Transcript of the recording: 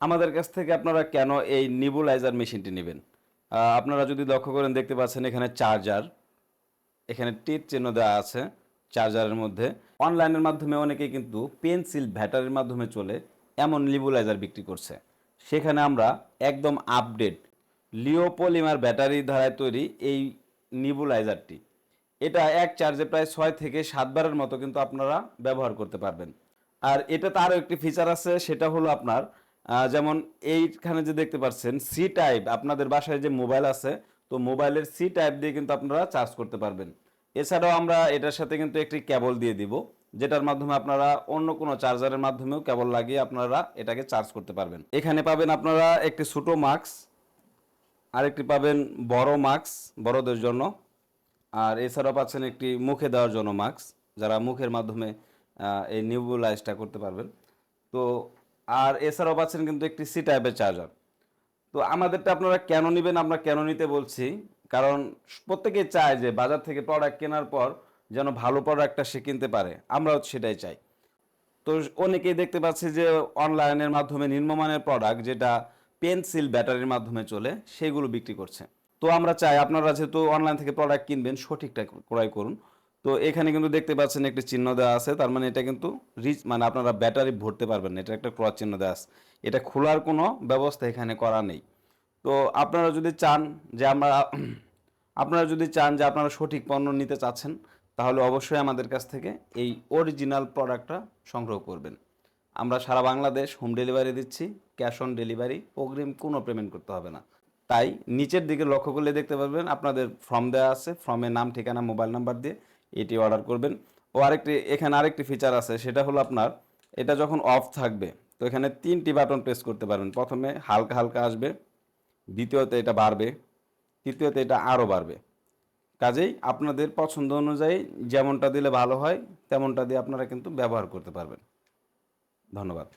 আমাদের কাছ থেকে আপনারা কেন এই নিবুলাইজার মেশিনটি নেবেন? আপনারা যদি লক্ষ্য করেন, দেখতে পাচ্ছেন এখানে চার্জার, এখানে টিট চিহ্ন দেওয়া আছে চার্জারের মধ্যে। অনলাইনের মাধ্যমে অনেকে কিন্তু পেন্সিল ব্যাটারির মাধ্যমে চলে এমন লিবুলাইজার বিক্রি করছে। সেখানে আমরা একদম আপডেট লিওপলিমার ব্যাটারি ধারায় তৈরি এই নিবুলাইজারটি। এটা এক চার্জে প্রায় ছয় থেকে সাতবারের মতো কিন্তু আপনারা ব্যবহার করতে পারবেন। আর এটাতে আরও একটি ফিচার আছে, সেটা হলো আপনার যেমন এইখানে যে দেখতে পাচ্ছেন সি টাইপ আপনাদের বাসায় যে মোবাইল আছে, তো মোবাইলের সি টাইপ দিয়ে কিন্তু আপনারা চার্জ করতে পারবেন। এছাড়াও আমরা এটার সাথে কিন্তু একটি কেবল দিয়ে দিব, যেটার মাধ্যমে আপনারা অন্য কোনো চার্জারের মাধ্যমেও কেবল লাগিয়ে আপনারা এটাকে চার্জ করতে পারবেন। এখানে পাবেন আপনারা একটি ছোটো মাস্ক আরেকটি পাবেন বড় মাস্ক বড়দের জন্য। আর এছাড়াও পাচ্ছেন একটি মুখে দেওয়ার জন্য মাস্ক যারা মুখের মাধ্যমে এই নিউবুলাইজটা করতে পারবেন। তো আর এছাড়াও পাচ্ছেন কিন্তু একটি সি টাইপের চার্জার তো আমাদেরটা আপনারা কেন নেবেন, আমরা কেন নিতে বলছি? কারণ প্রত্যেকেই চায় যে বাজার থেকে প্রোডাক্ট কেনার পর যেন ভালো প্রোডাক্টটা সে কিনতে পারে। আমরাও সেটাই চাই। তো অনেকেই দেখতে পাচ্ছি যে অনলাইনের মাধ্যমে নিম্নমানের প্রোডাক্ট যেটা পেন্সিল ব্যাটারির মাধ্যমে চলে, সেগুলো বিক্রি করছে। তো আমরা চাই আপনারা যেহেতু অনলাইন থেকে প্রোডাক্ট কিনবেন, সঠিকটা ক্রয় করুন। তো এখানে কিন্তু দেখতে পাচ্ছেন একটি চিহ্ন দেওয়া আছে, তার মানে এটা কিন্তু রিচ মানে আপনারা ব্যাটারি ভরতে পারবেন না, এটা একটা ক্রস চিহ্ন দেওয়া আছে। এটা খোলার কোনো ব্যবস্থা এখানে করা নেই। তো আপনারা যদি চান যে আমরা, আপনারা যদি চান যে আপনারা সঠিক পণ্য নিতে চাচ্ছেন, তাহলে অবশ্যই আমাদের কাছ থেকে এই অরিজিনাল প্রোডাক্টটা সংগ্রহ করবেন। আমরা সারা বাংলাদেশ হোম ডেলিভারি দিচ্ছি ক্যাশ অন ডেলিভারি অগ্রিম কোনো পেমেন্ট করতে হবে না। তাই নিচের দিকে লক্ষ্য করলে দেখতে পারবেন, আপনাদের ফর্ম দেওয়া আছে ফর্মে নাম, ঠিকানা মোবাইল নাম্বার দিয়ে এটি অর্ডার করবেন। ও আরেকটি, এখানে আরেকটি ফিচার আছে, সেটা হলো আপনার, এটা যখন অফ থাকবে, তো এখানে তিনটি বাটন প্রেস করতে পারবেন। প্রথমে হালকা হালকা আসবে, দ্বিতীয়তে এটা বাড়বে, তৃতীয়তে এটা আরও বাড়বে। কাজেই আপনাদের পছন্দ অনুযায়ী যেমনটা দিলে ভালো হয়, তেমনটা দিয়ে আপনারা কিন্তু ব্যবহার করতে পারবেন। ধন্যবাদ।